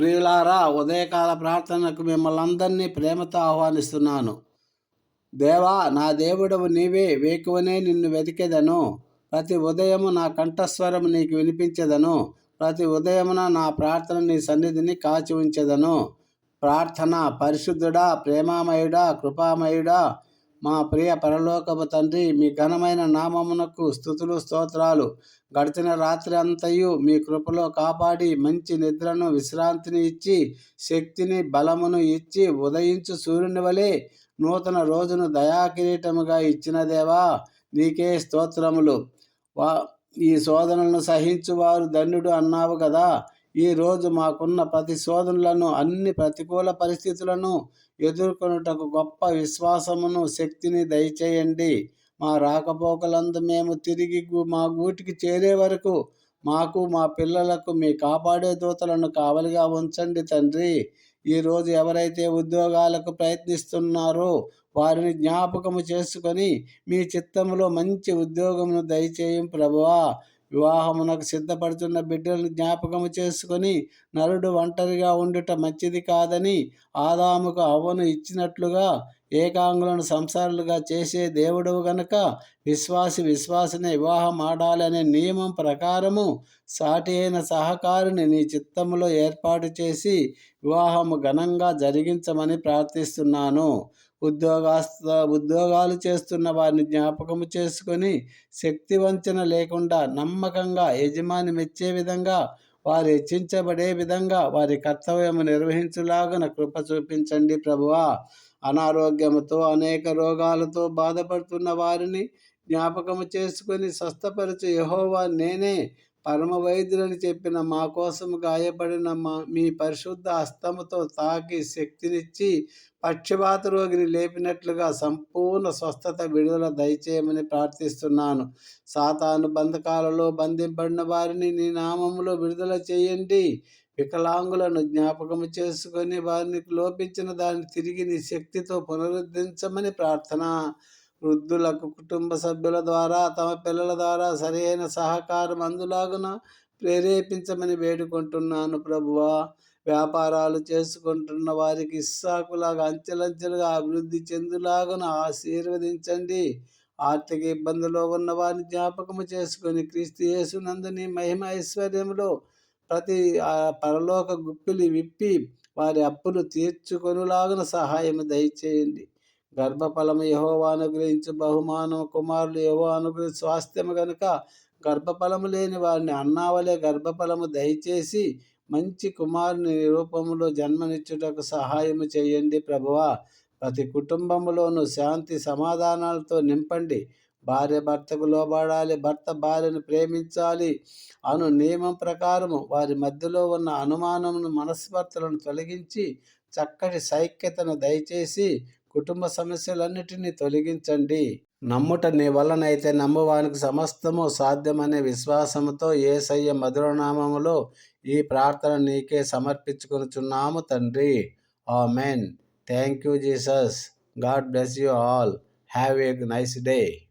ప్రియులారా ఉదయకాల ప్రార్థనకు మిమ్మల్ని అందరినీ ప్రేమతో ఆహ్వానిస్తున్నాను. దేవా నా దేవుడవు నీవే వేకువనే నిన్ను వెతికెదను. ప్రతి ఉదయము నా కంఠస్వరము నీకు వినిపించదను. ప్రతి ఉదయమున నా ప్రార్థన నీ సన్నిధిని కాచి ఉంచెదను. ప్రార్థన పరిశుద్ధుడా ప్రేమామయుడా కృపామయుడా మా ప్రియ పరలోకపు తండ్రి మీ ఘనమైన నామమునకు స్థుతులు స్తోత్రాలు. గడిచిన రాత్రి అంతయు మీ కృపలో కాపాడి మంచి నిద్రను విశ్రాంతిని ఇచ్చి శక్తిని బలమును ఇచ్చి ఉదయించు సూర్యుని వలె నూతన రోజును దయాకిరీటముగా ఇచ్చిన దేవా నీకే స్తోత్రములు. వా ఈ శోధనలను సహించువారు ధన్యుడు అన్నావు కదా ఈరోజు మాకున్న ప్రతి శోధనలను అన్ని ప్రతికూల పరిస్థితులను ఎదుర్కొనుటకు గొప్ప విశ్వాసమును శక్తిని దయచేయండి. మా రాకపోకలందు మేము తిరిగి మా గూటికి చేరే వరకు మాకు మా పిల్లలకు మీ కాపాడే దూతలను కావలిగా ఉంచండి తండ్రి. ఈరోజు ఎవరైతే ఉద్యోగాలకు ప్రయత్నిస్తున్నారో వారిని జ్ఞాపకము చేసుకొని మీ చిత్తంలో మంచి ఉద్యోగమును దయచేయం ప్రభువా. వివాహమునకు సిద్ధపడుతున్న బిడ్డలను జ్ఞాపకము చేసుకొని నరుడు ఒంటరిగా ఉండుట మంచిది కాదని ఆదాముకు అవ్వను ఇచ్చినట్లుగా ఏకాంగులను సంసారులుగా చేసే దేవుడు గనుక విశ్వాసి విశ్వాసనే వివాహం ఆడాలనే నియమం ప్రకారము సాటి అయిన సహకారిని నీ చిత్తములో ఏర్పాటు చేసి వివాహము ఘనంగా జరిగించమని ప్రార్థిస్తున్నాను. ఉద్యోగాస్త ఉద్యోగాలు చేస్తున్న వారిని జ్ఞాపకము చేసుకొని శక్తి వంచన లేకుండా నమ్మకంగా యజమాని మెచ్చే విధంగా వారు హెచ్చించబడే విధంగా వారి కర్తవ్యము నిర్వహించులాగన కృప చూపించండి ప్రభువా. అనారోగ్యముతో అనేక రోగాలతో బాధపడుతున్న వారిని జ్ఞాపకము చేసుకొని స్వస్థపరచు యహోవా నేనే పరమ వైద్యులని చెప్పిన మా కోసం గాయపడిన మా మీ పరిశుద్ధ హస్తముతో తాకి శక్తినిచ్చి పక్షవాత రోగిని లేపినట్లుగా సంపూర్ణ స్వస్థత విడుదల దయచేయమని ప్రార్థిస్తున్నాను. సాతాను బంధకాలలో బంధింపడిన వారిని నీ నామములో విడుదల చేయండి. వికలాంగులను జ్ఞాపకము చేసుకొని వారిని లోపించిన దాన్ని తిరిగి నీ శక్తితో పునరుద్ధరించమని ప్రార్థన. వృద్ధులకు కుటుంబ సభ్యుల ద్వారా తమ పిల్లల ద్వారా సరైన సహకారం అందులాగున ప్రేరేపించమని వేడుకుంటున్నాను ప్రభువా. వ్యాపారాలు చేసుకుంటున్న వారికి ఇస్సాకులాగా అంచెలంచెలుగా అభివృద్ధి చెందులాగున ఆశీర్వదించండి. ఆర్థిక ఇబ్బందులో ఉన్న వారిని జ్ఞాపకము చేసుకొని క్రీస్తు యేసునందుని మహిమ ఐశ్వర్యంలో ప్రతి పరలోక గుప్పిలి విప్పి వారి అప్పులు తీర్చుకొనులాగున సహాయం దయచేయండి. గర్భఫలము యహోవా అనుగ్రహించి బహుమానం కుమారులు యహో అనుగ్రహించి స్వాస్థ్యము గనుక గర్భఫలము లేని వారిని అన్నావలే గర్భఫలము దయచేసి మంచి కుమారుని రూపంలో జన్మనిచ్చుటకు సహాయము చేయండి ప్రభువా. ప్రతి కుటుంబంలోనూ శాంతి సమాధానాలతో నింపండి. భార్య భర్తకు లోబడాలి భర్త భార్యను ప్రేమించాలి అను నియమం ప్రకారము వారి మధ్యలో ఉన్న అనుమానమును మనస్పర్తలను తొలగించి చక్కటి సైక్యతను దయచేసి కుటుంబ సమస్యలన్నిటినీ తొలగించండి. నమ్ముట నీ వలనైతే నమ్మువానికి సమస్తము సాధ్యమనే విశ్వాసముతో ఏసయ్య మధురనామములో ఈ ప్రార్థన నీకే సమర్పించుకునిచున్నాము తండ్రి. Amen thank you Jesus. God bless you all. Have a nice day.